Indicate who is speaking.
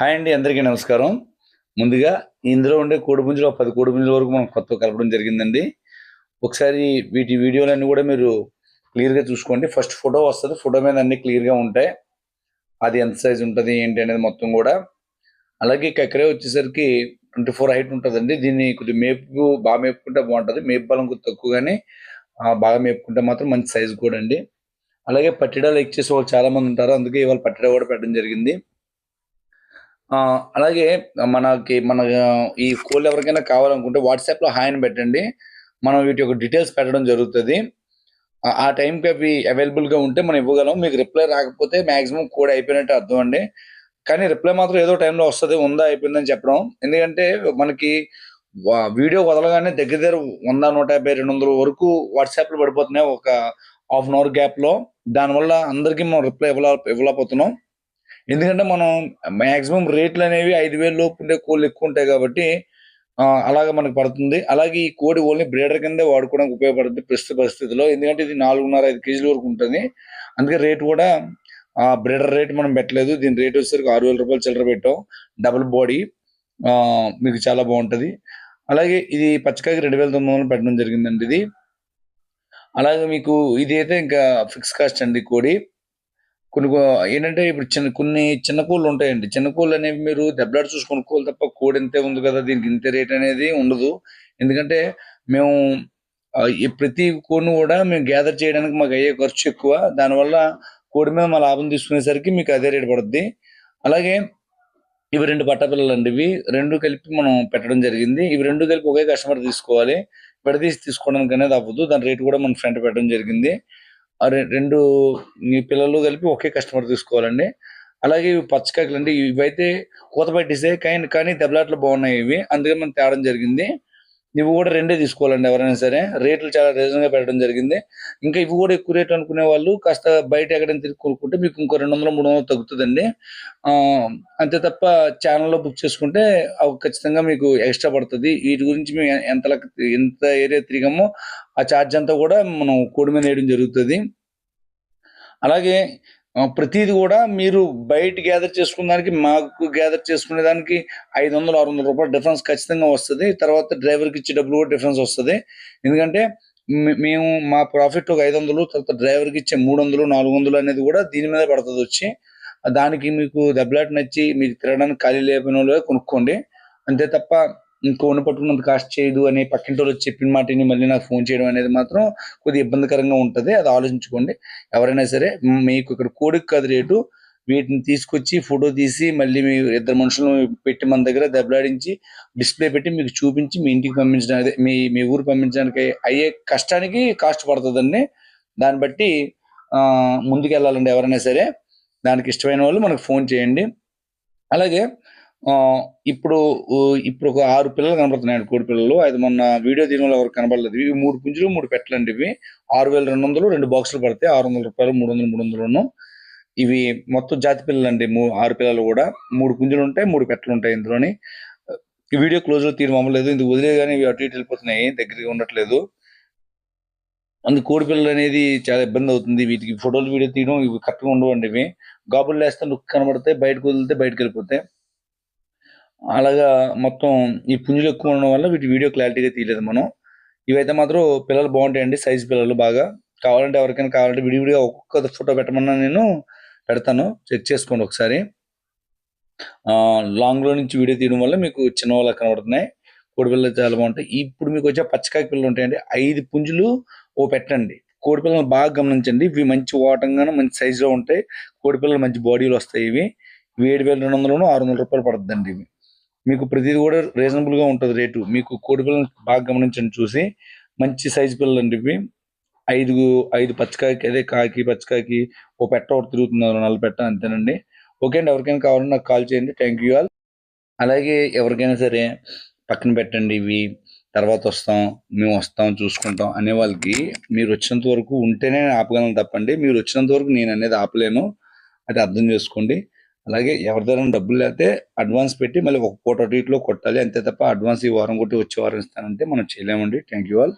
Speaker 1: Hi అండి అందరికీ నమస్కారం. ముందుగా ఇందులో ఉండే కోడిపుంజులు ఒక పది కోడిపుంజుల వరకు మనం కొత్త కలపడం జరిగిందండి. ఒకసారి వీటి వీడియోలన్నీ కూడా మీరు క్లియర్గా చూసుకోండి. ఫస్ట్ ఫోటో వస్తుంది. ఫోటో మీద అన్ని క్లియర్గా ఉంటాయి. అది ఎంత సైజ్ ఉంటుంది ఏంటి అనేది మొత్తం కూడా. అలాగే కక్కరే వచ్చేసరికి ట్వంటీ ఫోర్ హైట్ ఉంటుందండి. దీన్ని కొద్దిగా మేపు బాగా మేపుకుంటే బాగుంటుంది. మేపు బలం కొద్ది తక్కువ కానీ బాగా మేపుకుంటే మాత్రం మంచి సైజు కూడా అండి. అలాగే పట్టిడాలు ఎక్చేసే వాళ్ళు చాలామంది ఉంటారు. అందుకే ఇవాళ పట్టిడా కూడా పెట్టడం జరిగింది. అలాగే మనకి మన ఈ కోళ్ళు ఎవరికైనా కావాలనుకుంటే వాట్సాప్లో హాయ్ అని పెట్టండి. మనం వీటి యొక్క డీటెయిల్స్ పెట్టడం జరుగుతుంది. ఆ- టైంకి అవి అవైలబుల్గా ఉంటే మనం ఇవ్వగలం. మీకు రిప్లై రాకపోతే మాక్సిమం కోడ్ అయిపోయినట్టు అర్థం అండి. కానీ రిప్లై మాత్రం ఏదో టైంలో వస్తుంది ఉందా అయిపోయిందని చెప్పడం. ఎందుకంటే మనకి వీడియో వదలగానే దగ్గర దగ్గర వంద నూట యాభై రెండు వందల వరకు వాట్సాప్లో పడిపోతున్నాయి ఒక హాఫ్ అన్ అవర్ గ్యాప్లో. దానివల్ల అందరికీ మనం రిప్లై ఇవ్వలే ఇవ్వలేకపోతున్నాం. ఎందుకంటే మనం మాక్సిమం రేట్లు అనేవి ఐదు వేల లోపు ఉండే కోళ్ళు ఎక్కువ ఉంటాయి కాబట్టి అలాగే మనకు పడుతుంది. అలాగే ఈ కోడి ఓన్లీ బ్రీడర్ కిందే వాడుకోవడానికి ఉపయోగపడుతుంది ప్రస్తుత పరిస్థితిలో. ఎందుకంటే ఇది నాలుగున్నర ఐదు కేజీల వరకు ఉంటుంది. అందుకే రేట్ కూడా ఆ బ్రీడర్ రేట్ మనం పెట్టలేదు. దీని రేట్ వచ్చేసరికి ఆరు వేల రూపాయలు చిల్లర పెట్టాం. డబుల్ బాడీ మీకు చాలా బాగుంటుంది. అలాగే ఇది పచ్చకాయకి రెండు వేల తొమ్మిది వందలు పెట్టడం జరిగిందండి ఇది. అలాగే మీకు ఇది అయితే ఇంకా ఫిక్స్ కాస్ట్ అండి కోడి. కొన్ని ఏంటంటే ఇప్పుడు చిన్న కొన్ని చిన్న కూళ్ళు ఉంటాయండి. చిన్న కూళ్ళు అనేవి మీరు దెబ్బలాట చూసి కొనుక్కోవాలి తప్ప కోడి ఇంతే ఉంది కదా దీనికి ఇంతే రేట్ అనేది ఉండదు. ఎందుకంటే మేము ఈ ప్రతి కోడిని కూడా మేము గ్యాదర్ చేయడానికి మాకు అయ్యే ఖర్చు ఎక్కువ. దానివల్ల కోడి మీద మా లాభం తీసుకునేసరికి మీకు అదే రేట్ పడుద్ది. అలాగే ఇవి రెండు పట్టపిల్లలు అండి ఇవి. రెండు కలిపి మనం పెట్టడం జరిగింది. ఇవి రెండు కలిపి ఒకే కస్టమర్ తీసుకోవాలి. విడదీసి తీసుకోవడానికి అనేది అవ్వదు. దాని రేటు కూడా మన ఫ్రంట్ పెట్టడం జరిగింది. రెండు మీ పిల్లలు కలిపి ఒకే కస్టమర్ తీసుకోవాలండి. అలాగే ఇవి పచ్చకాయలు అండి ఇవైతే కూత పట్టిసే కానీ కానీ దెబ్బలాట్లు బాగున్నాయి ఇవి. అందుకే మనం తేవడం జరిగింది. ఇవి కూడా రెండే తీసుకోవాలండి ఎవరైనా సరే. రేట్లు చాలా రీజన్గా పెట్టడం జరిగింది. ఇంకా ఇవి కూడా ఎక్కువ రేట్ అనుకునే వాళ్ళు కాస్త బయట ఎక్కడైనా తిరిగి కొనుక్కుంటే మీకు ఇంకో రెండు వందలు మూడు వందలు తగ్గుతుందండి. అంతే తప్ప ఛానల్లో బుక్ చేసుకుంటే అవి ఖచ్చితంగా మీకు ఎక్స్ట్రా పడుతుంది. వీటి గురించి మేము ఎంత ఎంత ఏరియా తిరిగామో ఆ ఛార్జ్ అంతా కూడా మనం కోడి మీద వేయడం జరుగుతుంది. అలాగే ప్రతిది కూడా మీరు బయట గ్యాదర్ చేసుకున్న దానికి మాకు గ్యాదర్ చేసుకునే దానికి ఐదు వందలు ఆరు వందల రూపాయలు డిఫరెన్స్ ఖచ్చితంగా వస్తుంది. తర్వాత డ్రైవర్కి ఇచ్చే డబ్బులు కూడా డిఫరెన్స్ వస్తుంది. ఎందుకంటే మేము మా ప్రాఫిట్ ఒక ఐదు వందలు తర్వాత డ్రైవర్కి ఇచ్చే మూడు వందలు నాలుగు వందలు అనేది కూడా దీని మీద పడుతుంది వచ్చి. దానికి మీకు దెబ్బలాట నచ్చి మీకు తిరగడానికి ఖాళీ లేకపోయిన వాళ్ళు కొనుక్కోండి. అంతే తప్ప ఇంకోని పట్టుకున్నంత కాస్ట్ చేయదు అని పక్కింటి వాళ్ళు చెప్పిన మాటని మళ్ళీ నాకు ఫోన్ చేయడం అనేది మాత్రం కొద్దిగా ఇబ్బందికరంగా ఉంటుంది. అది ఆలోచించుకోండి. ఎవరైనా సరే మీకు ఇక్కడ కోడికి కాదు రేటు. వీటిని తీసుకొచ్చి ఫోటో తీసి మళ్ళీ మీ ఇద్దరు మనుషులను పెట్టి మన దగ్గర దెబ్బలాడించి డిస్ప్లే పెట్టి మీకు చూపించి మీ ఇంటికి పంపించడానికి మీ మీ ఊరు పంపించడానికి అయ్యే కష్టానికి కాస్ట్ పడుతుందండి. దాన్ని బట్టి ముందుకు వెళ్ళాలండి ఎవరైనా సరే. దానికి ఇష్టమైన వాళ్ళు మనకు ఫోన్ చేయండి. అలాగే ఇప్పుడు ఇప్పుడు ఒక ఆరు పిల్లలు కనబడుతున్నాయండి కోడి పిల్లలు. అది మొన్న వీడియో దీనివల్ల ఎవరు కనబడలేదు. ఇవి మూడు పుంజులు మూడు పెట్టలండి ఇవి. ఆరు వేల రెండు వందలు రెండు బాక్సులు పడతాయి ఆరు వందల రూపాయలు మూడు వందలు మూడు వందలును. ఇవి మొత్తం జాతి పిల్లలు అండి మూ ఆరు పిల్లలు కూడా. మూడు పుంజులు ఉంటాయి మూడు పెట్టలు ఉంటాయి ఇందులోని. వీడియో క్లోజ్లో తీరు ఇందుకు ఇది కానీ ఇవి అటు ఇటు వెళ్ళిపోతున్నాయి. దగ్గరగా ఉండట్లేదు. అందుకు కోడి పిల్లలు అనేది చాలా ఇబ్బంది అవుతుంది. వీటికి ఫోటోలు వీడియో తీయడం ఇవి కరెక్ట్గా ఉండవండి ఇవి. గాబులు వేస్తే లుక్ కనబడతాయి బయటకు వదిలితే బయటకు వెళ్ళిపోతాయి. అలాగా మొత్తం ఈ పుంజులు ఎక్కువ ఉండడం వల్ల వీటి వీడియో క్లారిటీగా తీయలేదు మనం. ఇవైతే మాత్రం పిల్లలు బాగుంటాయండి సైజు పిల్లలు బాగా. కావాలంటే ఎవరికైనా కావాలంటే విడివిడిగా ఒక్కొక్క ఫోటో పెట్టమన్నా నేను పెడతాను. చెక్ చేసుకోండి ఒకసారి. లాంగ్లో నుంచి వీడియో తీయడం వల్ల మీకు చిన్న వాళ్ళ కనబడుతున్నాయి కోడిపిల్లలు చాలా బాగుంటాయి. ఇప్పుడు మీకు వచ్చే పచ్చకాకి పిల్లలు ఉంటాయండి. ఐదు పుంజులు ఓ పెట్టండి. కోడిపిల్లలు బాగా గమనించండి. ఇవి మంచి ఓటంగాను మంచి సైజులో ఉంటాయి. కోడిపిల్లలు మంచి బాడీలు వస్తాయి ఇవి. ఇవి ఏడు వేల రెండు వందలను ఆరు వందల రూపాయలు పడుతుందండి ఇవి. మీకు ప్రతిదీ కూడా రీజనబుల్గా ఉంటుంది రేటు. మీకు కోడి పిల్లలు బాగా గమనించండి చూసి మంచి సైజు పిల్లలు అండి ఇవి. ఐదు ఐదు పచ్చకాయకి అదే కాకి పచ్చకాయకి ఓ పెట్ట ఒకటి తిరుగుతున్నారు నల్ల పెట్ట అంతేనండి. ఓకే అండి ఎవరికైనా కావాలన్నా నాకు కాల్ చేయండి. థ్యాంక్ యూ ఆల్ అలాగే ఎవరికైనా సరే పక్కన పెట్టండి ఇవి. తర్వాత వస్తాం మేము వస్తాం చూసుకుంటాం అనే వాళ్ళకి మీరు వచ్చినంత వరకు ఉంటేనే ఆపగలను తప్పండి. మీరు వచ్చినంత వరకు నేను అనేది ఆపలేను. అది అర్థం చేసుకోండి. అలాగే ఎవరిదైనా డబ్బులు లేకపోతే అడ్వాన్స్ పెట్టి మళ్ళీ ఒక పూట అటు ఇటులో కొట్టాలి. అంతే తప్ప అడ్వాన్స్ ఈ వారం కొట్టి వచ్చే వారం ఇస్తానంటే మనం చేయలేమండి. Thank you all.